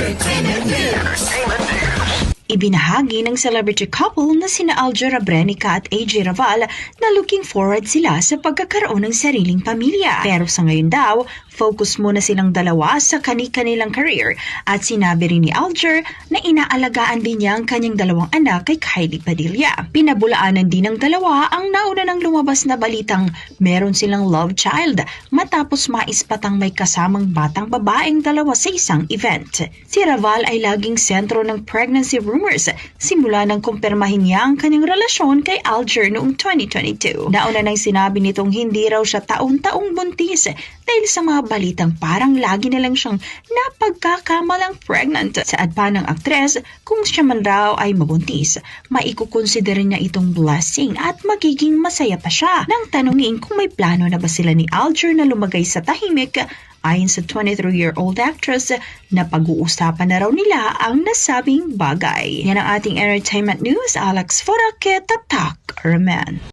Entertainment News. Ibinahagi ng celebrity couple na sina Aljo Rabrenica at AJ Raval na looking forward sila sa pagkakaroon ng sariling pamilya. Pero sa ngayon daw, focus muna silang dalawa sa kani-kanilang career at sinabi rin ni Alger na inaalagaan din niya ang kanyang dalawang anak kay Kylie Padilla. Pinabulaanan din ng dalawa ang nauna ng lumabas na balitang meron silang love child matapos maispatang may kasamang batang babaeng dalawa sa isang event. Si Raval ay laging sentro ng pregnancy rumors simula nang kumpirmahin niya ang kanyang relasyon kay Alger noong 2022. Nauna nang sinabi nitong hindi raw siya taon-taong buntis dahil sa mga balitang parang lagi na lang siyang napagkakamalang pregnant. Saad pa ng aktres, kung siya man raw ay mabuntis, maikukonsidera niya itong blessing at magiging masaya pa siya. Nang tanungin kung may plano na ba sila ni Alger na lumagay sa tahimik, Ayon sa 23-year-old actress, na pag-uusapan na raw nila ang nasabing bagay. Yan ang ating entertainment news. Alex Foraket, Tatak, Raman.